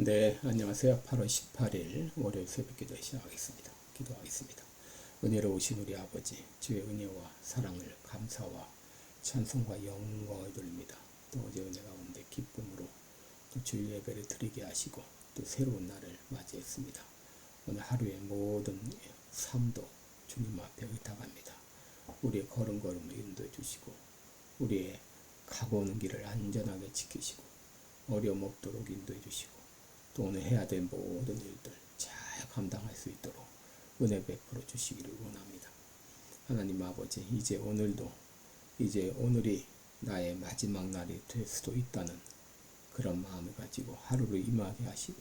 네, 안녕하세요. 8월 18일 월요일 새벽 기도 시작하겠습니다. 기도하겠습니다. 은혜로우신 우리 아버지, 주의 은혜와 사랑을 감사와 찬송과 영광을 돌립니다. 또 어제 은혜 가운데 기쁨으로 또 주일 예배를 드리게 하시고 또 새로운 날을 맞이했습니다. 오늘 하루의 모든 삶도 주님 앞에 의탁합니다. 우리의 걸음걸음을 인도해 주시고 우리의 가고 오는 길을 안전하게 지키시고 어려움 없도록 인도해 주시고 또 오늘 해야 될 모든 일들 잘 감당할 수 있도록 은혜 베풀어 주시기를 원합니다. 하나님 아버지 이제 오늘도 이제 오늘이 나의 마지막 날이 될 수도 있다는 그런 마음을 가지고 하루를 임하게 하시고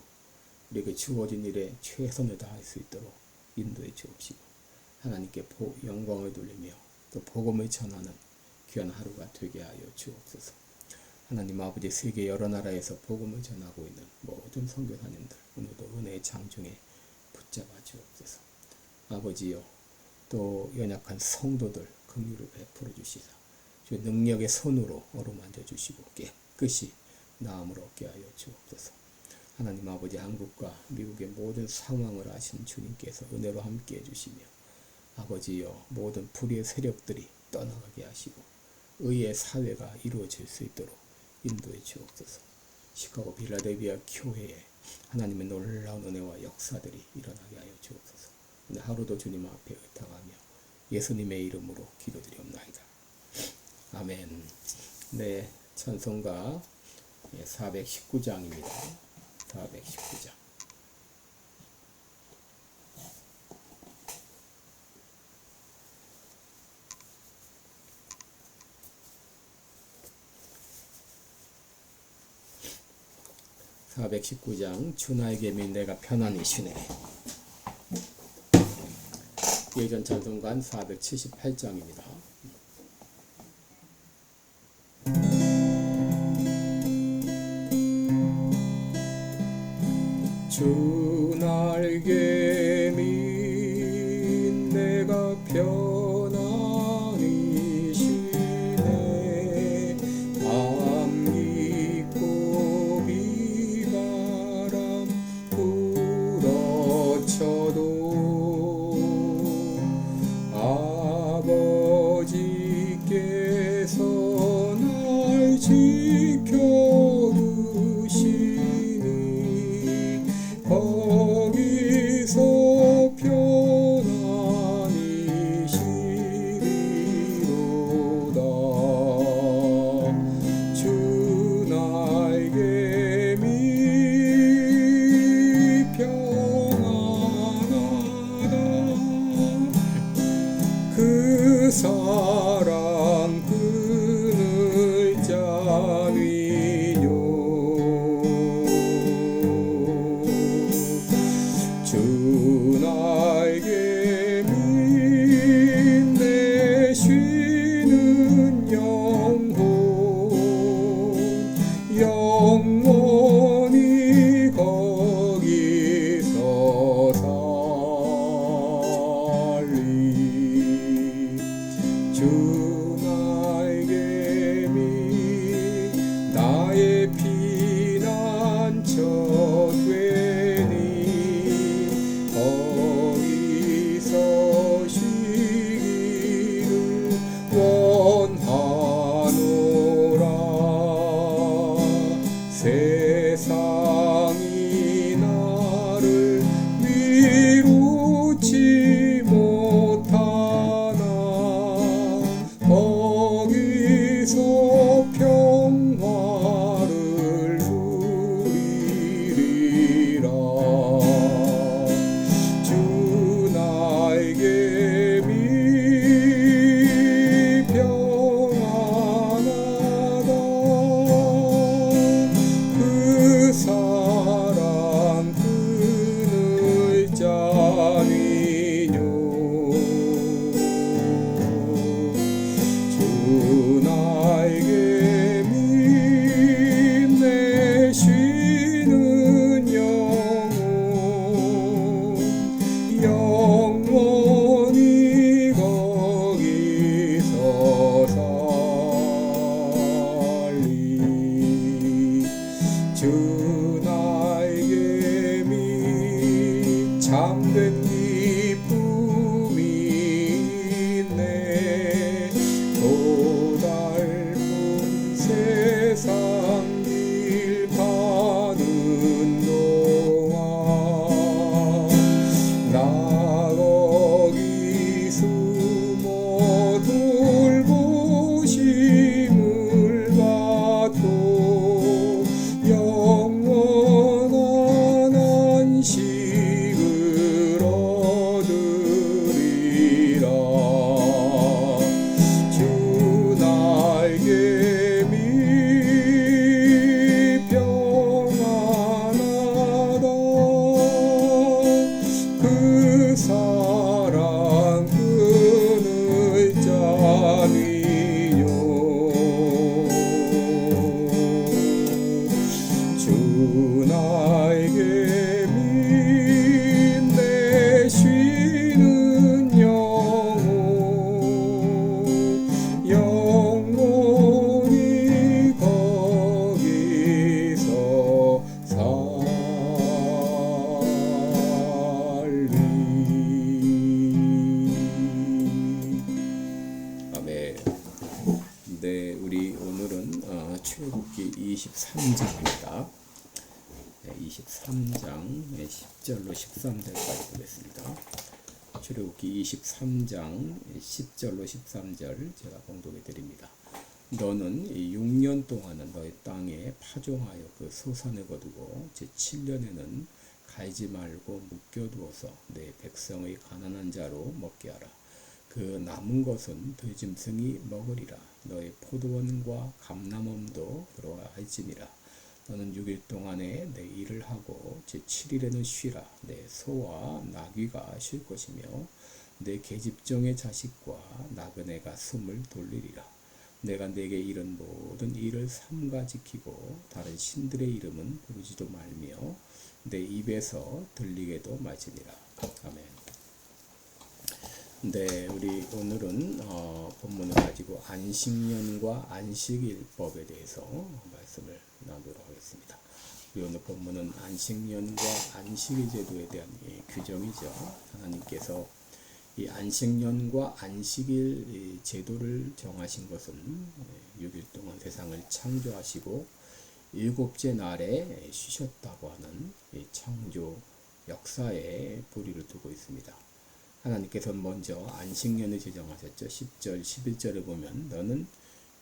우리에게 주어진 일에 최선을 다할 수 있도록 인도해 주옵시고 하나님께 보, 영광을 돌리며 또 복음을 전하는 귀한 하루가 되게 하여 주옵소서. 하나님 아버지 세계 여러 나라에서 복음을 전하고 있는 모든 선교사님들 오늘도 은혜의 장중에 붙잡아 주옵소서. 아버지요 또 연약한 성도들 긍휼을 베풀어 주시사 주의 능력의 손으로 어루만져 주시고 깨끗이 나음을 얻게 하여 주옵소서. 하나님 아버지 한국과 미국의 모든 상황을 아시는 주님께서 은혜로 함께 해 주시며 아버지여 모든 불의의 세력들이 떠나가게 하시고 의의 사회가 이루어질 수 있도록 인도해 주옵소서. 시카고 빌라델비아 교회에 하나님의 놀라운 은혜와 역사들이 일어나게 하여 주옵소서. 오늘 하루도 주님 앞에 의탁하며 예수님의 이름으로 기도드리옵나이다. 아멘. 네, 찬송가 419장입니다. 419장. 사백십구 장 주나에게 민 내가 편안히 쉬네 예전 찬송관 478장입니다. 23장입니다. 네, 23장 네, 10절로 13절까지 보겠습니다. 출애굽기 23장 10절로 13절 제가 봉독해 드립니다. 너는 이 6년 동안은 너의 땅에 파종하여 그 소산을 거두고 제 7년에는 갈지 말고 묶여두어서 내 백성의 가난한 자로 먹게 하라. 그 남은 것은 들짐승이 먹으리라. 너의 포도원과 감람원도 그러할지니라. 너는 6일 동안에 내 일을 하고 제 7일에는 쉬라. 내 소와 나귀가 쉴 것이며 내 계집종의 자식과 나그네가 숨을 돌리리라. 내가 내게 이른 모든 일을 삼가 지키고 다른 신들의 이름은 부르지도 말며 내 입에서 들리게도 말지니라. 아멘. 네, 우리 오늘은 어, 본문을 가지고 안식년과 안식일법에 대해서 말씀을 나누도록 하겠습니다. 우리 오늘 본문은 안식년과 안식일 제도에 대한 이 규정이죠. 하나님께서 이 안식년과 안식일 이 제도를 정하신 것은 6일 동안 세상을 창조하시고 일곱째 날에 쉬셨다고 하는 이 창조 역사에 보리를 두고 있습니다. 하나님께서 먼저 안식년을 제정하셨죠. 10절, 11절을 보면 너는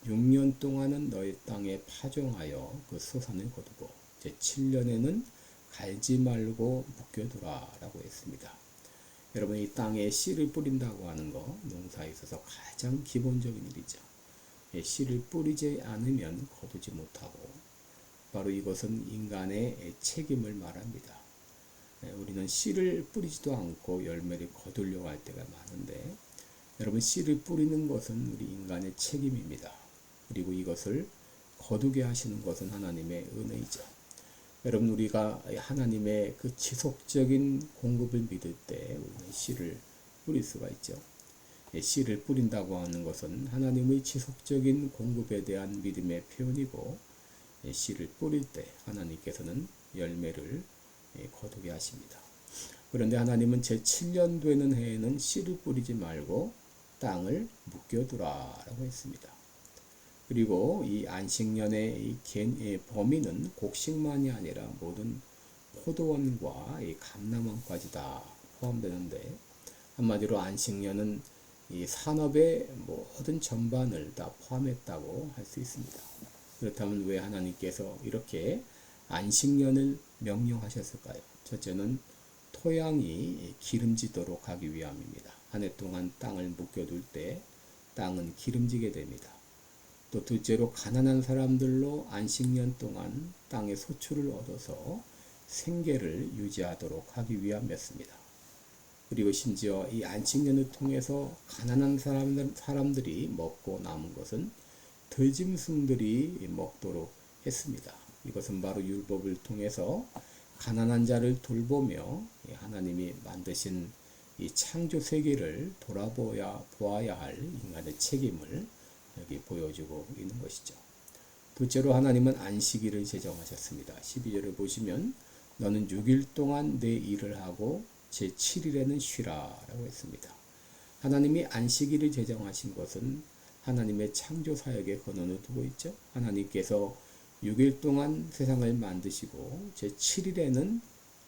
6년 동안은 너의 땅에 파종하여 그 소산을 거두고 제 7년에는 갈지 말고 묶여두라 라고 했습니다. 여러분 이 땅에 씨를 뿌린다고 하는 거 농사에 있어서 가장 기본적인 일이죠. 예, 씨를 뿌리지 않으면 거두지 못하고 바로 이것은 인간의 책임을 말합니다. 예, 우리는 씨를 뿌리지도 않고 열매를 거두려고 할 때가 많은데 여러분 씨를 뿌리는 것은 우리 인간의 책임입니다. 그리고 이것을 거두게 하시는 것은 하나님의 은혜이죠. 여러분 우리가 하나님의 그 지속적인 공급을 믿을 때 우리는 씨를 뿌릴 수가 있죠. 예, 씨를 뿌린다고 하는 것은 하나님의 지속적인 공급에 대한 믿음의 표현이고 예, 씨를 뿌릴 때 하나님께서는 열매를 예, 거두게 하십니다. 그런데 하나님은 제 7년 되는 해에는 씨를 뿌리지 말고 땅을 묶여두라라고 했습니다. 그리고 이 안식년의 이 개- 예, 범위는 곡식만이 아니라 모든 포도원과 이 감람원까지 다 포함되는데 한마디로 안식년은 이 산업의 모든 전반을 다 포함했다고 할 수 있습니다. 그렇다면 왜 하나님께서 이렇게 안식년을 명령하셨을까요? 첫째는 토양이 기름지도록 하기 위함입니다. 한 해 동안 땅을 묶여둘 때 땅은 기름지게 됩니다. 또 둘째로 가난한 사람들로 안식년 동안 땅의 소출을 얻어서 생계를 유지하도록 하기 위함이었습니다. 그리고 심지어 이 안식년을 통해서 가난한 사람들, 사람들이 먹고 남은 것은 들짐승들이 먹도록 했습니다. 이것은 바로 율법을 통해서 가난한 자를 돌보며 이 하나님이 만드신 이 창조 세계를 돌아보아야 보아야 할 인간의 책임을 여기 보여주고 있는 것이죠. 둘째로 하나님은 안식일을 제정하셨습니다. 12절을 보시면 너는 6일 동안 내 일을 하고 제 7일에는 쉬라라고 했습니다. 하나님이 안식일을 제정하신 것은 하나님의 창조 사역에 근원을 두고 있죠. 하나님께서 6일 동안 세상을 만드시고 제 7일에는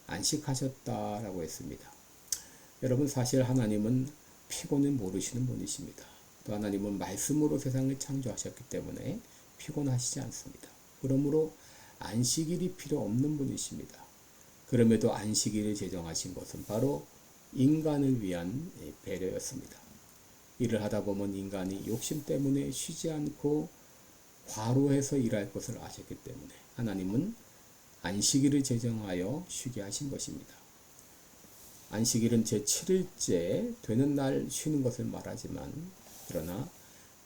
안식하셨다라고 했습니다. 여러분 사실 하나님은 피곤을 모르시는 분이십니다. 또 하나님은 말씀으로 세상을 창조하셨기 때문에 피곤하시지 않습니다. 그러므로 안식일이 필요 없는 분이십니다. 그럼에도 안식일을 제정하신 것은 바로 인간을 위한 배려였습니다. 일을 하다 보면 인간이 욕심 때문에 쉬지 않고 과로해서 일할 것을 아셨기 때문에 하나님은 안식일을 제정하여 쉬게 하신 것입니다. 안식일은 제 7일째 되는 날 쉬는 것을 말하지만 그러나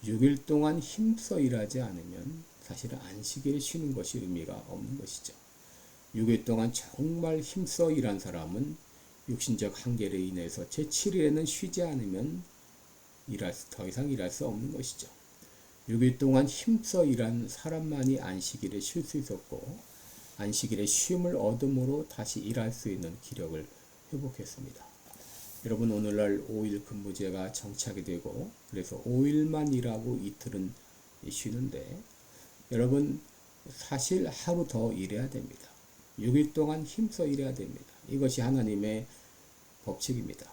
6일 동안 힘써 일하지 않으면 사실은 안식일에 쉬는 것이 의미가 없는 것이죠. 6일 동안 정말 힘써 일한 사람은 육신적 한계로 인해서 제 7일에는 쉬지 않으면 일할 수, 더 이상 일할 수 없는 것이죠. 6일 동안 힘써 일한 사람만이 안식일에 쉴 수 있었고 안식일에 쉼을 얻음으로 다시 일할 수 있는 기력을 회복했습니다. 여러분 오늘날 5일 근무제가 정착이 되고 그래서 5일만 일하고 이틀은 쉬는데 여러분 사실 하루 더 일해야 됩니다. 6일 동안 힘써 일해야 됩니다. 이것이 하나님의 법칙입니다.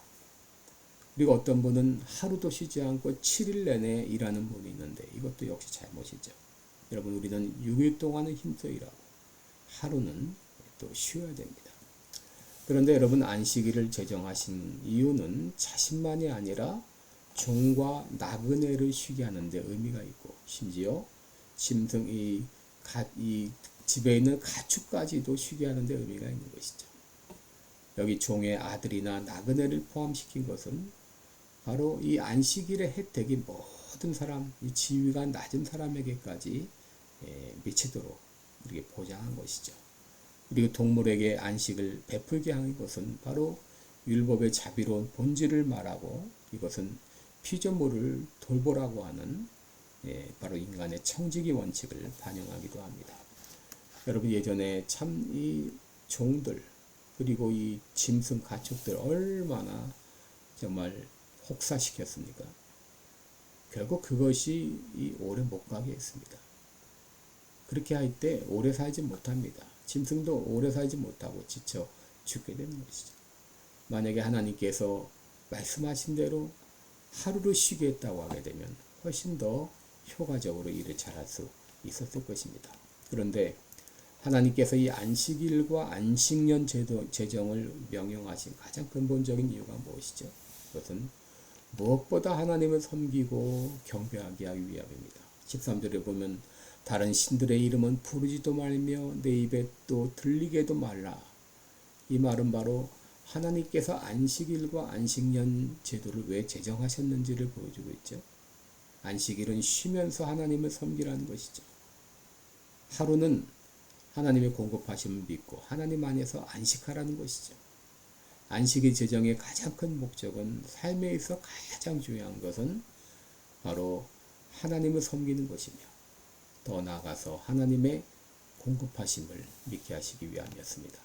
그리고 어떤 분은 하루도 쉬지 않고 7일 내내 일하는 분이 있는데 이것도 역시 잘못이죠. 여러분 우리는 6일 동안은 힘써 일하고 하루는 또 쉬어야 됩니다. 그런데 여러분 안식일을 제정하신 이유는 자신만이 아니라 종과 나그네를 쉬게 하는데 의미가 있고 심지어 짐승 이, 가, 이 집에 있는 가축까지도 쉬게 하는데 의미가 있는 것이죠. 여기 종의 아들이나 나그네를 포함시킨 것은 바로 이 안식일의 혜택이 모든 사람, 이 지위가 낮은 사람에게까지 예, 미치도록 이렇게 보장한 것이죠. 그리고 동물에게 안식을 베풀게 한 것은 바로 율법의 자비로운 본질을 말하고 이것은 피조물을 돌보라고 하는 예, 바로 인간의 청지기 원칙을 반영하기도 합니다. 여러분 예전에 참 이 종들 그리고 이 짐승 가축들 얼마나 정말 혹사시켰습니까? 결국 그것이 이 오래 못 가게 했습니다. 그렇게 할 때 오래 살지 못합니다. 짐승도 오래 살지 못하고 지쳐 죽게 되는 것이죠. 만약에 하나님께서 말씀하신 대로 하루를 쉬게 했다고 하게 되면 훨씬 더 효과적으로 일을 잘할 수 있었을 것입니다. 그런데 하나님께서 이 안식일과 안식년 제도, 제정을 명령하신 가장 근본적인 이유가 무엇이죠? 그것은 무엇보다 하나님을 섬기고 경배하게 하기 위함입니다. 13절에 보면 다른 신들의 이름은 부르지도 말며 내 입에 또 들리게도 말라. 이 말은 바로 하나님께서 안식일과 안식년 제도를 왜 제정하셨는지를 보여주고 있죠. 안식일은 쉬면서 하나님을 섬기라는 것이죠. 하루는 하나님의 공급하심을 믿고 하나님 안에서 안식하라는 것이죠. 안식일 제정의 가장 큰 목적은 삶에 있어 가장 중요한 것은 바로 하나님을 섬기는 것이며 더 나아가서 하나님의 공급하심을 믿게 하시기 위함이었습니다.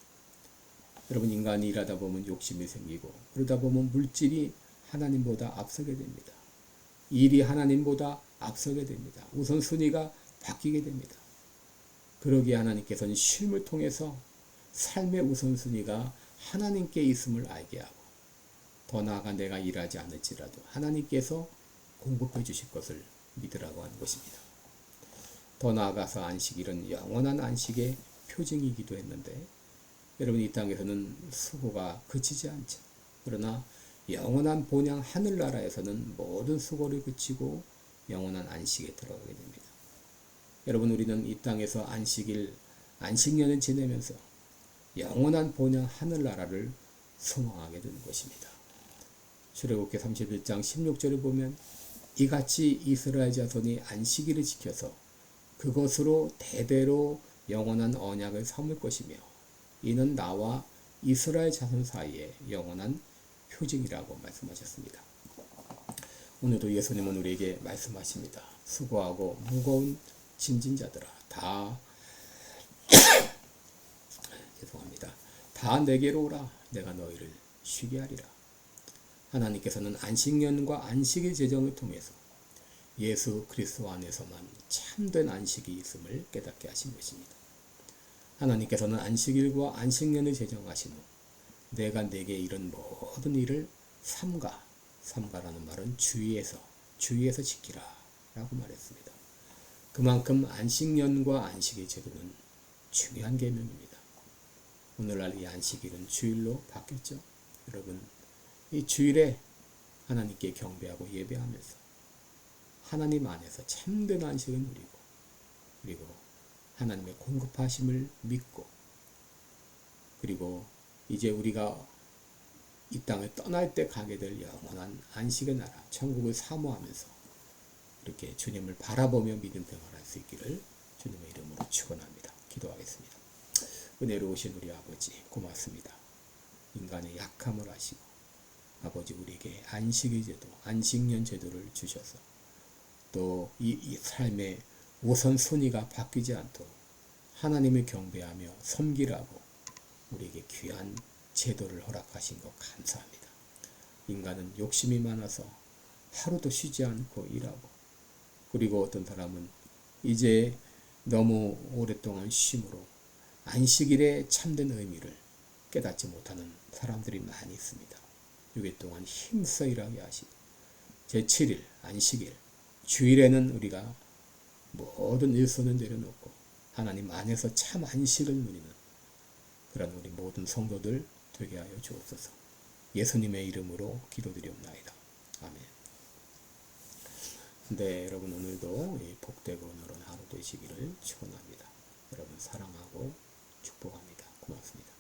여러분 인간이 일하다 보면 욕심이 생기고 그러다 보면 물질이 하나님보다 앞서게 됩니다. 일이 하나님보다 앞서게 됩니다. 우선순위가 바뀌게 됩니다. 그러기에 하나님께서는 쉼을 통해서 삶의 우선순위가 하나님께 있음을 알게 하고 더 나아가 내가 일하지 않을지라도 하나님께서 공급해 주실 것을 믿으라고 하는 것입니다. 더 나아가서 안식일은 영원한 안식의 표징이기도 했는데 여러분 이 땅에서는 수고가 그치지 않죠. 그러나 영원한 본향 하늘나라에서는 모든 수고를 그치고 영원한 안식에 들어가게 됩니다. 여러분 우리는 이 땅에서 안식일 안식년을 지내면서 영원한 본향 하늘나라를 소망하게 되는 것입니다. 출애굽기 31장 16절을 보면 이같이 이스라엘 자손이 안식일을 지켜서 그것으로 대대로 영원한 언약을 삼을 것이며 이는 나와 이스라엘 자손 사이에 영원한 표징이라고 말씀하셨습니다. 오늘도 예수님은 우리에게 말씀하십니다. 수고하고 무거운 짐진 자들아 다 죄송합니다. 다 내게로 오라 내가 너희를 쉬게 하리라. 하나님께서는 안식년과 안식의 제정을 통해서 예수 그리스도 안에서만 참된 안식이 있음을 깨닫게 하신 것입니다. 하나님께서는 안식일과 안식년을 제정하신 후 내가 내게 이런 모든 일을 삼가 삼가라는 말은 주의에서 주의에서 지키라 라고 말했습니다. 그만큼 안식년과 안식의 제도는 중요한 계명입니다. 오늘날 이 안식일은 주일로 바뀌었죠. 여러분 이 주일에 하나님께 경배하고 예배하면서 하나님 안에서 참된 안식을 누리고 그리고 하나님의 공급하심을 믿고 그리고 이제 우리가 이 땅을 떠날 때 가게 될 영원한 안식의 나라 천국을 사모하면서 이렇게 주님을 바라보며 믿음 생활할 수 있기를 주님의 이름으로 축원합니다. 기도하겠습니다. 은혜로우신 우리 아버지 고맙습니다. 인간의 약함을 아시고 아버지 우리에게 안식의 제도, 안식년 제도를 주셔서 또 이 삶의 우선순위가 바뀌지 않도록 하나님을 경배하며 섬기라고 우리에게 귀한 제도를 허락하신 것 감사합니다. 인간은 욕심이 많아서 하루도 쉬지 않고 일하고 그리고 어떤 사람은 이제 너무 오랫동안 쉼으로 안식일의 참된 의미를 깨닫지 못하는 사람들이 많이 있습니다. 6일 동안 힘써 일하게 하시고 제7일 안식일 주일에는 우리가 모든 일손을 내려놓고 하나님 안에서 참 안식을 누리는 그런 우리 모든 성도들 되게 하여 주옵소서. 예수님의 이름으로 기도드리옵나이다. 아멘. 네, 여러분 오늘도 이 복되고 오늘은 하루 되시기를 축원합니다. 여러분 사랑합니다. 축복합니다. 고맙습니다.